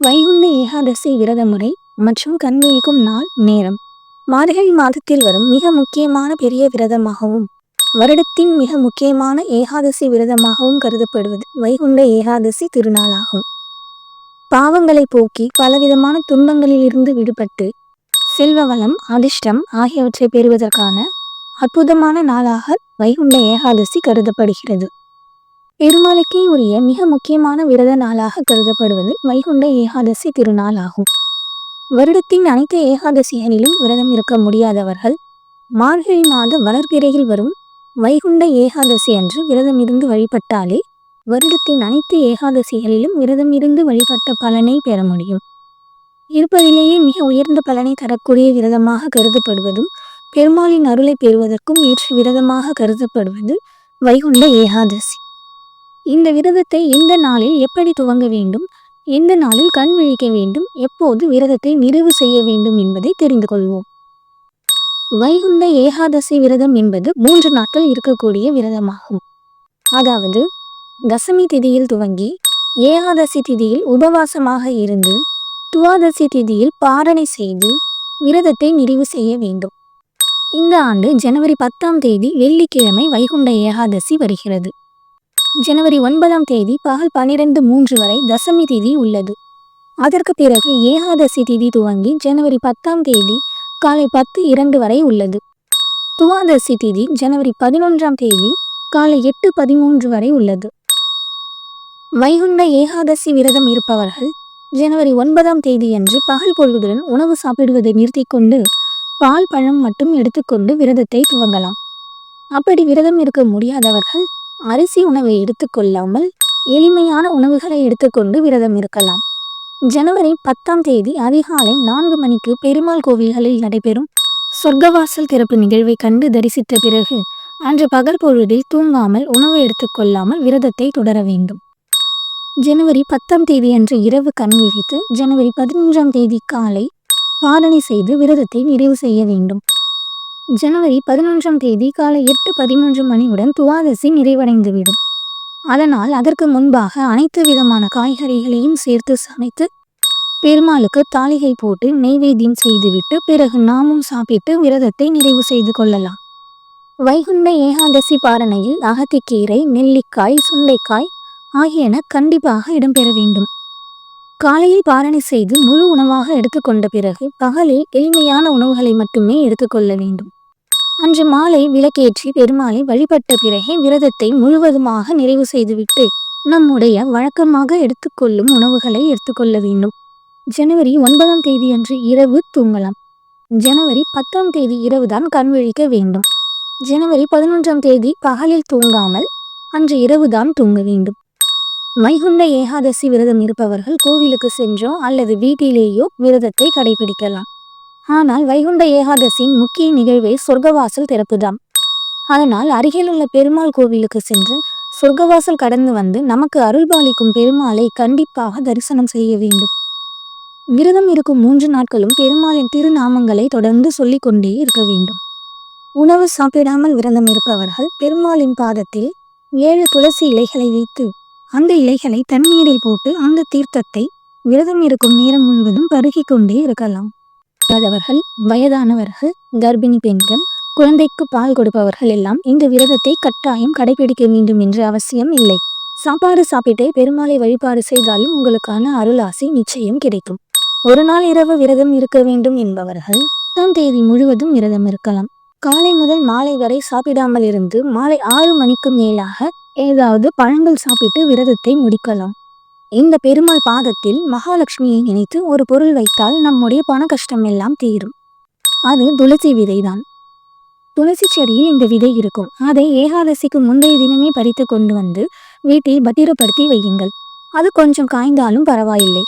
வைகுண்ட ஏகாதசி விரத முறை மற்றும் கண்விழிக்கும் நாள் நேரம். மார்கழி மாதத்தில் வரும் மிக முக்கியமான பெரிய விரதமாகவும் வருடத்தின் மிக முக்கியமான ஏகாதசி விரதமாகவும் கருதப்படுவது வைகுண்ட ஏகாதசி திருநாளாகும். பாவங்களை போக்கி பலவிதமான துன்பங்களிலிருந்து விடுபட்டு செல்வ வளம் அதிர்ஷ்டம் ஆகியவற்றை பெறுவதற்கான அற்புதமான நாளாக வைகுண்ட ஏகாதசி கருதப்படுகிறது. பெருமாளுக்கே உரிய மிக முக்கியமான விரத நாளாக கருதப்படுவது வைகுண்ட ஏகாதசி திருநாள் ஆகும். வருடத்தின் அனைத்து ஏகாதசிகளிலும் விரதம் இருக்க முடியாதவர்கள் மார்கழி மாத வளர்பிறையில் வரும் வைகுண்ட ஏகாதசி அன்று விரதம் இருந்து வழிபட்டாலே வருடத்தின் அனைத்து ஏகாதசிகளிலும் விரதம் இருந்து வழிபட்ட பலனை பெற முடியும். இருப்பதிலேயே மிக உயர்ந்த பலனை தரக்கூடிய விரதமாக கருதப்படுவதும் பெருமாளின் அருளை பெறுவதற்கும் ஏற்ற விரதமாக கருதப்படுவது வைகுண்ட ஏகாதசி. இந்த விரதத்தை எந்த நாளில் எப்படி துவங்க வேண்டும்? எந்த நாளில் கண் விழிக்க வேண்டும்? எப்போது விரதத்தை நிறைவு செய்ய வேண்டும் என்பதை தெரிந்து கொள்வோம். வைகுண்ட ஏகாதசி விரதம் என்பது மூன்று நாட்கள் இருக்கக்கூடிய விரதமாகும். அதாவது தசமி திதியில் துவங்கி ஏகாதசி திதியில் உபவாசமாக இருந்து துவாதசி திதியில் பாரணை செய்து விரதத்தை நிறைவு செய்ய வேண்டும். இந்த ஆண்டு ஜனவரி பத்தாம் தேதி வெள்ளிக்கிழமை வைகுண்ட ஏகாதசி வருகிறது. ஜனவரி ஒன்பதாம் தேதி பகல் பனிரெண்டு மூன்று வரை தசமி திதி உள்ளது. அதற்கு பிறகு ஏகாதசி திதி துவங்கி ஜனவரி பத்தாம் தேதி காலை பத்து இரண்டு வரை உள்ளது. துவாதசி திதி ஜனவரி பதினொன்றாம் தேதி காலை எட்டு பதிமூன்று வரை உள்ளது. வைகுண்ட ஏகாதசி விரதம் இருப்பவர்கள் ஜனவரி ஒன்பதாம் தேதியன்று பகல் பொழுதுடன் உணவு சாப்பிடுவதை நிறுத்தி கொண்டு பால் பழம் மட்டும் எடுத்துக்கொண்டு விரதத்தை துவங்கலாம். அப்படி விரதம் இருக்க முடியாதவர்கள் அரிசி உணவை எடுத்துக்கொள்ளாமல் எளிமையான உணவுகளை எடுத்துக்கொண்டு விரதம் இருக்கலாம். ஜனவரி பத்தாம் தேதி அதிகாலை நான்கு மணிக்கு பெருமாள் கோவில்களில் நடைபெறும் சொர்க்கவாசல் திறப்பு நிகழ்வை கண்டு தரிசித்த பிறகு அன்று பகல் பொழுதில் தூங்காமல் உணவு எடுத்துக்கொள்ளாமல் விரதத்தை தொடர வேண்டும். ஜனவரி பத்தாம் தேதி அன்று இரவு கண் விழித்து ஜனவரி பதினொன்றாம் தேதி காலை பாரணை செய்து விரதத்தை நிறைவு செய்ய வேண்டும். ஜனவரி பதினொன்றாம் தேதி காலை எட்டு பதிமூன்று மணியுடன் துவாதசி நிறைவடைந்துவிடும். அதனால் அதற்கு முன்பாக அனைத்து விதமான காய்கறிகளையும் சேர்த்து சமைத்து பெருமாளுக்கு தாளிகை போட்டு நெய்வேத்தியம் செய்துவிட்டு பிறகு நாமும் சாப்பிட்டு விரதத்தை நிறைவு செய்து கொள்ளலாம். வைகுண்ட ஏகாதசி பாரணையில் அகத்திக்கீரை நெல்லிக்காய் சுண்டைக்காய் ஆகியன கண்டிப்பாக இடம்பெற வேண்டும். காலையில் பாரணை செய்து முழு உணவாக எடுத்துக்கொண்ட பிறகு பகலில் எளிமையான உணவுகளை மட்டுமே எடுத்துக்கொள்ள வேண்டும். அன்று மாலை விளக்கேற்றி பெருமாளை வழிபட்ட பிறகே விரதத்தை முழுவதுமாக நிறைவு செய்துவிட்டு நம்முடைய வழக்கமாக எடுத்துக்கொள்ளும் உணவுகளை எடுத்துக்கொள்ள வேண்டும். ஜனவரி ஒன்பதாம் தேதி அன்று இரவு தூங்கலாம். ஜனவரி பத்தாம் தேதி இரவுதான் கண் விழிக்க வேண்டும். ஜனவரி பதினொன்றாம் தேதி பகலில் தூங்காமல் அன்று இரவுதான் தூங்க வேண்டும். வைகுண்ட ஏகாதசி விரதம் இருப்பவர்கள் கோவிலுக்கு சென்றோ அல்லது வீட்டிலேயோ விரதத்தை கடைபிடிக்கலாம். ஆனால் வைகுண்ட ஏகாதசியின் முக்கிய நிகழ்வே சொர்க்கவாசல் திறப்புதான் அதனால் அருகில் உள்ள பெருமாள் கோவிலுக்கு சென்று சொர்க்கவாசல் கடந்து வந்து நமக்கு அருள்பாலிக்கும் பெருமாளை கண்டிப்பாக தரிசனம் செய்ய வேண்டும். விரதம் இருக்கும் மூன்று நாட்களும் பெருமாளின் திருநாமங்களை தொடர்ந்து சொல்லிக் கொண்டே இருக்க வேண்டும். உணவு சாப்பிடாமல் விரதம் இருப்பவர்கள் பெருமாளின் பாதத்தில் ஏழு துளசி இலைகளை வைத்து அந்த இலைகளை தண்ணீரில் போட்டு அந்த தீர்த்தத்தை விரதம் இருக்கும் நேரம் முழுவதும் பருகிக் கொண்டே இருக்கலாம். இல்லாதவர்கள் வயதானவர்கள் கர்ப்பிணி பெண்கள் குழந்தைக்கு பால் கொடுப்பவர்கள் எல்லாம் இந்த விரதத்தை கட்டாயம் கடைபிடிக்க வேண்டும் என்று அவசியம் இல்லை. சாப்பாடு சாப்பிட்டே பெருமாளை வழிபாடு செய்தாலும் உங்களுக்கான அருளாசி நிச்சயம் கிடைக்கும். ஒரு நாள் இரவு விரதம் இருக்க வேண்டும் என்பவர்கள் பத்தாம் தேதி முழுவதும் விரதம் இருக்கலாம். காலை முதல் மாலை வரை சாப்பிடாமல் இருந்து மாலை ஆறு மணிக்கு மேலாக ஏதாவது பழங்கள் சாப்பிட்டு விரதத்தை முடிக்கலாம். இந்த பெருமாள் பாதத்தில் மகாலட்சுமியை நினைத்து ஒரு பொருள் வைத்தால் நம்முடைய பண கஷ்டம் எல்லாம் தீரும். அது துளசி விதைதான். துளசி செடியில் இந்த விதை இருக்கும். அதை ஏகாதசிக்கு முந்தைய தினமே பறித்து கொண்டு வந்து வீட்டில் பத்திரப்படுத்தி வையுங்கள். அது கொஞ்சம் காய்ந்தாலும் பரவாயில்லை.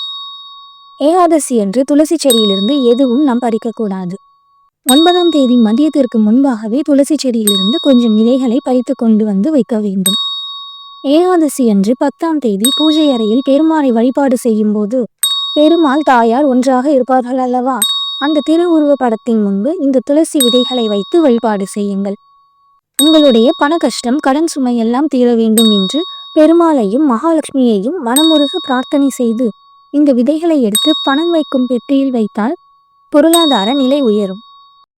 ஏகாதசி என்று துளசி செடியிலிருந்து எதுவும் நாம் பறிக்கக்கூடாது ஒன்பதாம் தேதி மதியத்திற்கு முன்பாகவே துளசி செடியிலிருந்து கொஞ்சம் விதைகளை பறித்து கொண்டு வந்து வைக்க வேண்டும். ஏகாதசி அன்று பத்தாம் தேதி பூஜை அறையில் பெருமாளை வழிபாடு செய்யும் போது பெருமாள் தாயார் ஒன்றாக இருப்பார்கள் அல்லவா? அந்த திருவுருவ படத்தின் முன்பு இந்த துளசி விதைகளை வைத்து வழிபாடு செய்யுங்கள். உங்களுடைய பண கஷ்டம் கடன் சுமை எல்லாம் தீர வேண்டும் என்று பெருமாளையும் மகாலட்சுமியையும் மனமுருக பிரார்த்தனை செய்து இந்த விதைகளை எடுத்து பணம் வைக்கும் பெட்டியில் வைத்தால் பொருளாதார நிலை உயரும்.